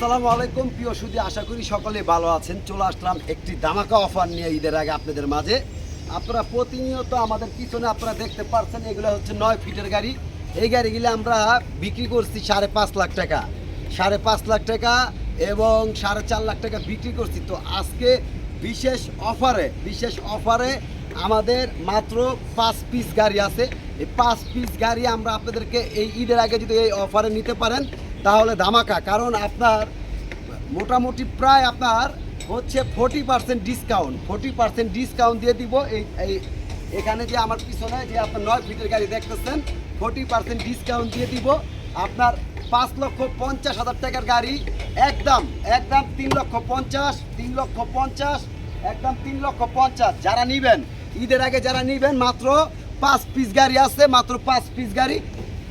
আসসালামু আলাইকুম। প্রিয় সুদী, আশা করি সকলে ভালো আছেন। চলে আসলাম একটি দামাকা অফার নিয়ে ঈদের আগে আপনাদের মাঝে। আপনারা প্রতিনিয়ত আমাদের পিছনে আপনারা দেখতে পাচ্ছেন এগুলো হচ্ছে নয় ফিটের গাড়ি। এই গাড়িগুলো আমরা বিক্রি করছি সাড়ে পাঁচ লাখ টাকা। সাড়ে পাঁচ লাখ টাকা এবং সাড়ে চার লাখ টাকা বিক্রি করছি। তো আজকে বিশেষ অফারে বিশেষ অফারে আমাদের মাত্র পাঁচ পিস গাড়ি আছে। এই পাঁচ পিস গাড়ি আমরা আপনাদেরকে এই ঈদের আগে যদি এই অফারে নিতে পারেন তাহলে ধামাকা, কারণ আপনার মোটামুটি প্রায় আপনার হচ্ছে forty percent discount forty percent discount দিয়ে দিব। এই এই, এখানে যে আমার পিছনে যে আপনার নয় ফিটের গাড়ি দেখতেছেন ফোর্টি পার্সেন্ট ডিসকাউন্ট দিয়ে দিব। আপনার পাঁচ লক্ষ পঞ্চাশ হাজার টাকার গাড়ি, একদম একদম তিন লক্ষ পঞ্চাশ, তিন লক্ষ পঞ্চাশ, একদম তিন লক্ষ পঞ্চাশ। যারা নিবেন, ঈদের আগে যারা নিবেন, মাত্র পাঁচ পিস গাড়ি আছে, মাত্র পাঁচ পিস গাড়ি।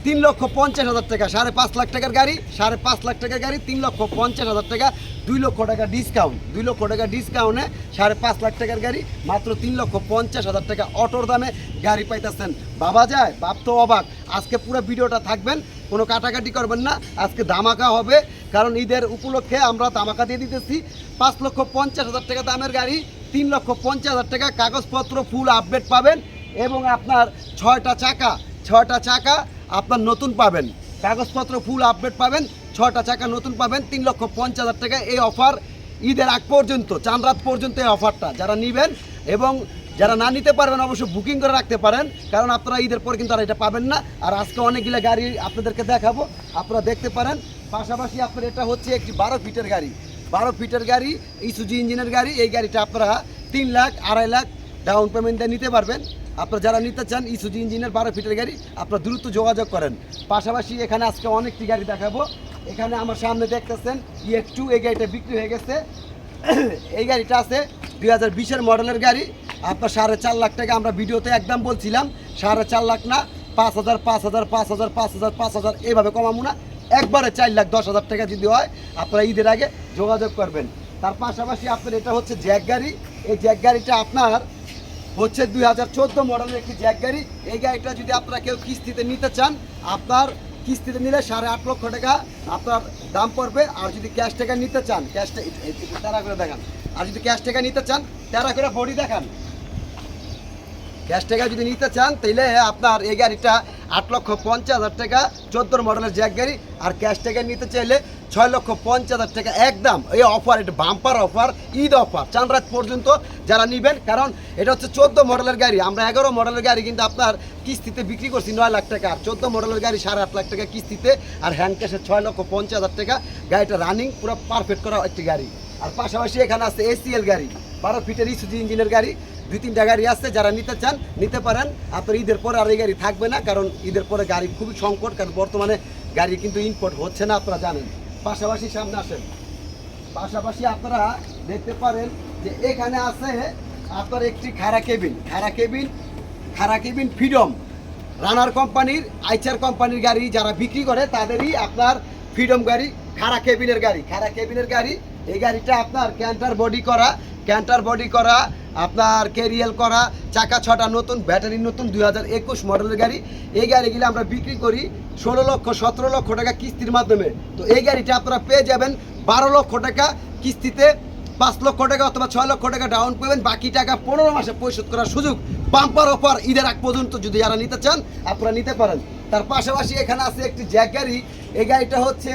তিন লক্ষ পঞ্চাশ হাজার টাকা, সাড়ে পাঁচ লাখ টাকার গাড়ি, সাড়ে পাঁচ লাখ টাকার গাড়ি, তিন লক্ষ পঞ্চাশ হাজার টাকা, দুই লক্ষ টাকা ডিসকাউন্ট দুই লক্ষ টাকা ডিসকাউন্টে সাড়ে পাঁচ লাখ টাকার গাড়ি, মাত্র তিন লক্ষ পঞ্চাশ হাজার টাকা অটোর দামে গাড়ি পাইতেছেন। বাবা যায়, বাপ তো অবাক। আজকে পুরো ভিডিওটা থাকবেন, কোনো কাটাকাটি করবেন না। আজকে ধামাকা হবে, কারণ ঈদের উপলক্ষে আমরা ধামাকা দিয়ে দিতেছি। পাঁচ লক্ষ পঞ্চাশ হাজার টাকা দামের গাড়ি, তিন লক্ষ পঞ্চাশ হাজার টাকা কাগজপত্র ফুল আপডেট পাবেন এবং আপনার ছয়টা চাকা ছয়টা চাকা আপনার নতুন পাবেন। কাগজপত্র ফুল আপডেট পাবেন ছটা চাকা নতুন পাবেন, তিন লক্ষ পঞ্চাশ হাজার টাকা এই অফার ঈদের আগ পর্যন্ত, চাঁদ রাত পর্যন্ত এই অফারটা যারা নেবেন এবং যারা না নিতে পারবেন, অবশ্যই বুকিং করে রাখতে পারেন, কারণ আপনারা ঈদের পর কিন্তু আর এটা পাবেন না। আর আজকে অনেকগুলো গাড়ি আপনাদেরকে দেখাবো, আপনারা দেখতে পারেন। পাশাপাশি আপনার এটা হচ্ছে একটি বারো ফিটের গাড়ি। বারো ফিটের গাড়ি ইসুজি ইঞ্জিনের গাড়ি, এই গাড়িটা আপনারা তিন লাখ, আড়াই লাখ ডাউন পেমেন্ট দিয়ে নিতে পারবেন। আপনারা যারা নিতে চান ইসুজি ইঞ্জিনের বারো ফিটের গাড়ি, আপনারা দ্রুত যোগাযোগ করেন। পাশাপাশি এখানে আজকে অনেকটি গাড়ি দেখাবো। এখানে আমার সামনে দেখতেছেন ইয়ে টু এই গাড়িটা বিক্রি হয়ে গেছে। এই গাড়িটা আছে দুই হাজার বিশের মডেলের গাড়ি। আপনার সাড়ে চার লাখ টাকা আমরা ভিডিওতে একদম বলছিলাম, সাড়ে চার লাখ না, পাঁচ হাজার পাঁচ হাজার পাঁচ হাজার পাঁচ হাজার পাঁচ হাজার এইভাবে কমাবো না। একবারে চার লাখ দশ হাজার টাকা যদি হয়, আপনারা ঈদের আগে যোগাযোগ করবেন। তার পাশাপাশি আপনার এটা হচ্ছে জ্যাক গাড়ি। এই জ্যাক গাড়িটা আপনার হচ্ছে দুই হাজার চোদ্দ মডেলের একটি জ্যাক গাড়ি। এই গাড়িটা যদি আপনারা কেউ কিস্তিতে নিতে চান, আপনার কিস্তিতে নিলে সাড়ে আট লক্ষ টাকা আপনার দাম পড়বে। আর যদি ক্যাশ টাকা নিতে চান, ক্যাশ তেরা করে দেখান। আর যদি ক্যাশ টাকা নিতে চান তেরা করে বডি দেখান। ক্যাশ টাকা যদি নিতে চান তাহলে আপনার এই গাড়িটা আট লক্ষ পঞ্চাশ হাজার টাকা চোদ্দোর মডেলের জ্যাক গাড়ি। আর ক্যাশ টাকা নিতে চাইলে ছয় লক্ষ পঞ্চাশ হাজার টাকা একদম এই অফার এটা বাম্পার অফার ঈদ অফার চান রাত পর্যন্ত যারা নেবেন, কারণ এটা হচ্ছে চোদ্দ মডেলের গাড়ি। আমরা এগারো মডেলের গাড়ি কিন্তু আপনার কিস্তিতে বিক্রি করছি নয় লাখ টাকা। আর চোদ্দ মডেলের গাড়ি সাড়ে আট লাখ টাকা কিস্তিতে। আর হ্যান্ড ক্যাশে ছয় লক্ষ পঞ্চাশ হাজার টাকা। গাড়িটা রানিং পুরো পারফেক্ট করা একটি গাড়ি। আর পাশাপাশি এখানে আছে এসিএল গাড়ি। বারো ফিটের ইসুজি ইঞ্জিনের গাড়ি। দুই তিনটা গাড়ি আছে, যারা নিতে চান, নিতে পারেন। আপনার ঈদের পরে আর এই গাড়ি থাকবে না, কারণ ঈদের পরে গাড়ি খুবই সংকট, কারণ বর্তমানে গাড়ি কিন্তু ইম্পোর্ট হচ্ছে না, আপনারা জানেন। পাশাপাশি সামনে আসেন। পাশাপাশি আপনারা দেখতে পারেন যে এখানে আছে আপনার একটি খারা কেবিন। খারা কেবিন খারা কেবিন ফ্রিডম। রানার কোম্পানির, আইচার কোম্পানির গাড়ি যারা বিক্রি করে, তাদেরই আপনার ফ্রিডম গাড়ি খারা কেবিনের গাড়ি। খারা কেবিনের গাড়ি, এই গাড়িটা আপনার ক্যান্টার বডি করা ক্যান্টার বডি করা আপনার ক্যারিয়াল করা, চাকা ছটা নতুন, ব্যাটারি নতুন, দুই হাজার একুশ মডেলের গাড়ি। এই গাড়িগুলো আমরা বিক্রি করি ষোলো লক্ষ, সতেরো লক্ষ টাকা কিস্তির মাধ্যমে। তো এই গাড়িটা আপনারা পেয়ে যাবেন বারো লক্ষ টাকা কিস্তিতে, পাঁচ লক্ষ টাকা অথবা ছয় লক্ষ টাকা ডাউন পেমেন্ট বাকি টাকা পনেরো মাসে পরিশোধ করার সুযোগ বাম্পার অফার ঈদের আগ পর্যন্ত যদি যারা নিতে চান, আপনারা নিতে পারেন। তার পাশাপাশি এখানে আছে একটি জ্যাক গাড়ি। এই গাড়িটা হচ্ছে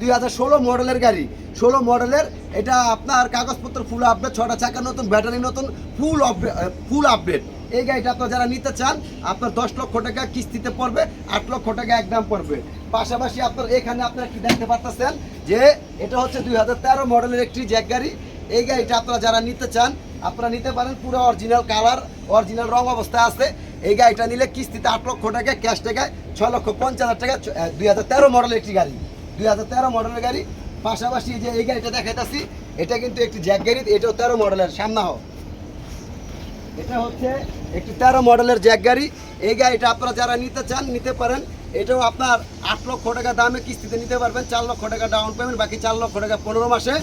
দুই হাজার ষোলো মডেলের গাড়ি। ষোলো মডেলের, এটা আপনার কাগজপত্র ফুল আপডেট ছটা চাকা নতুন ব্যাটারি নতুন ফুল আপডেট ফুল আপডেট এই গাড়িটা আপনার যারা নিতে চান, আপনার দশ লক্ষ টাকা কিস্তিতে পড়বে, আট লক্ষ টাকা একদম পড়বে। পাশাপাশি আপনার এখানে আপনারা কি দেখতে পারতেছেন যে, এটা হচ্ছে দুই হাজার তেরো মডেলের একটি জ্যাক গাড়ি। এই গাড়িটা আপনারা যারা নিতে চান, আপনারা নিতে পারেন, পুরো অরিজিনাল কালার অরিজিনাল রং অবস্থায় আছে। এই গাড়িটা নিলে কিস্তিতে আট লক্ষ টাকা ক্যাশ টাকায় ছয় লক্ষ পঞ্চাশ হাজার টাকা দুই হাজার তেরো মডেলের একটি গাড়ি। দুই হাজার তেরো মডেলের গাড়ি। পাশাপাশি যে এই গাড়িটা দেখাইতেছি, এটা কিন্তু একটি জ্যাক গাড়ি, এটাও তেরো মডেলের সামনা হোক এটা হচ্ছে একটি তেরো মডেলের জ্যাক গাড়ি। এই গাড়িটা আপনারা যারা নিতে চান, নিতে পারেন। এটাও আপনার আট লক্ষ টাকা দামে কিস্তিতে নিতে পারবেন, চার লক্ষ টাকা ডাউন পেমেন্ট বাকি চার লক্ষ টাকা পনেরো মাসে।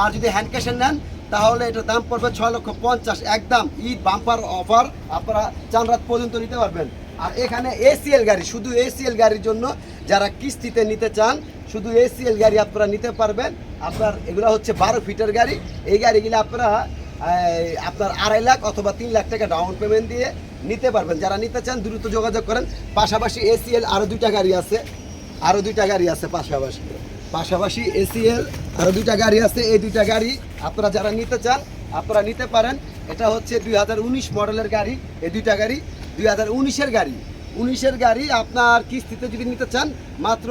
আর যদি হ্যান্ড ক্যাশে নেন তাহলে এটার দাম পড়বে ছয় লক্ষ পঞ্চাশ। একদম ঈদ বাম্পার অফার আপনারা চান রাত পর্যন্ত নিতে পারবেন। আর এখানে এসিএল গাড়ি, শুধু এসিএল গাড়ির জন্য যারা কিস্তিতে নিতে চান, শুধু এসিএল গাড়ি আপনারা নিতে পারবেন। আপনার এগুলো হচ্ছে বারো ফিটের গাড়ি। এই গাড়িগুলো আপনারা আপনার আড়াই লাখ অথবা তিন লাখ টাকা ডাউন পেমেন্ট দিয়ে নিতে পারবেন। যারা নিতে চান, দ্রুত যোগাযোগ করেন। পাশাপাশি এসিএল আরও দুইটা গাড়ি আছে। আরও দুইটা গাড়ি আছে পাশাপাশি। পাশাপাশি এসিএল আরও দুইটা গাড়ি আছে। এই দুইটা গাড়ি আপনারা যারা নিতে চান, আপনারা নিতে পারেন। এটা হচ্ছে দুই হাজার উনিশ মডেলের গাড়ি। এই দুইটা গাড়ি, দুই হাজার গাড়ি। উনিশের গাড়ি আপনার কিস্তিতে যদি নিতে চান, মাত্র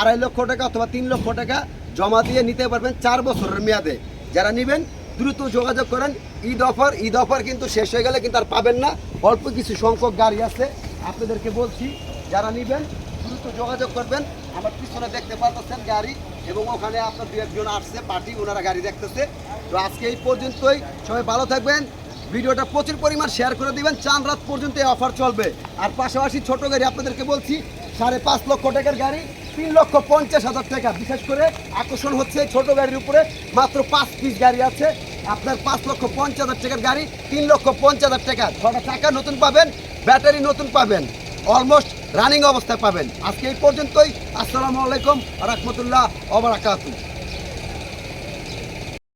আড়াই লক্ষ টাকা অথবা তিন লক্ষ টাকা জমা দিয়ে নিতে পারবেন চার বছরের মেয়াদে। যারা নেবেন, দ্রুত যোগাযোগ করেন। ঈদ অফার ঈদ অফার কিন্তু শেষ হয়ে গেলে কিন্তু আর পাবেন না। অল্প কিছু সংখ্যক গাড়ি আছে। আপনাদেরকে বলছি, যারা নেবেন, দ্রুত যোগাযোগ করবেন। আমার পিছনে দেখতে পাচ্ছেন গাড়ি এবং ওখানে আপনার দু একজন আসছে, পার্টি, ওনারা গাড়ি দেখতেছে। তো আজকে এই পর্যন্তই। সবাই ভালো থাকবেন। ভিডিওটা প্রচুর পরিমাণ শেয়ার করে দিবেন। চান রাত পর্যন্ত এই অফার চলবে। আর পাশাপাশি ছোট গাড়ি আপনাদেরকে বলছি, সাড়ে পাঁচ লক্ষ টাকার গাড়ি, তিন লক্ষ পঞ্চাশ হাজার টাকা। বিশেষ করে আকর্ষণ হচ্ছে ছোট গাড়ির উপরে মাত্র পাঁচ পিস গাড়ি আছে। আপনার পাঁচ লক্ষ পঞ্চাশ হাজার টাকার গাড়ি, তিন লক্ষ পঞ্চাশ হাজার টাকা। ছটা টাকা নতুন পাবেন, ব্যাটারি নতুন পাবেন। অলমোস্ট রানিং অবস্থায় পাবেন। আজকে এই পর্যন্তই। আসসালামু আলাইকুম রহমতুল্লাহ ওবরাকাতু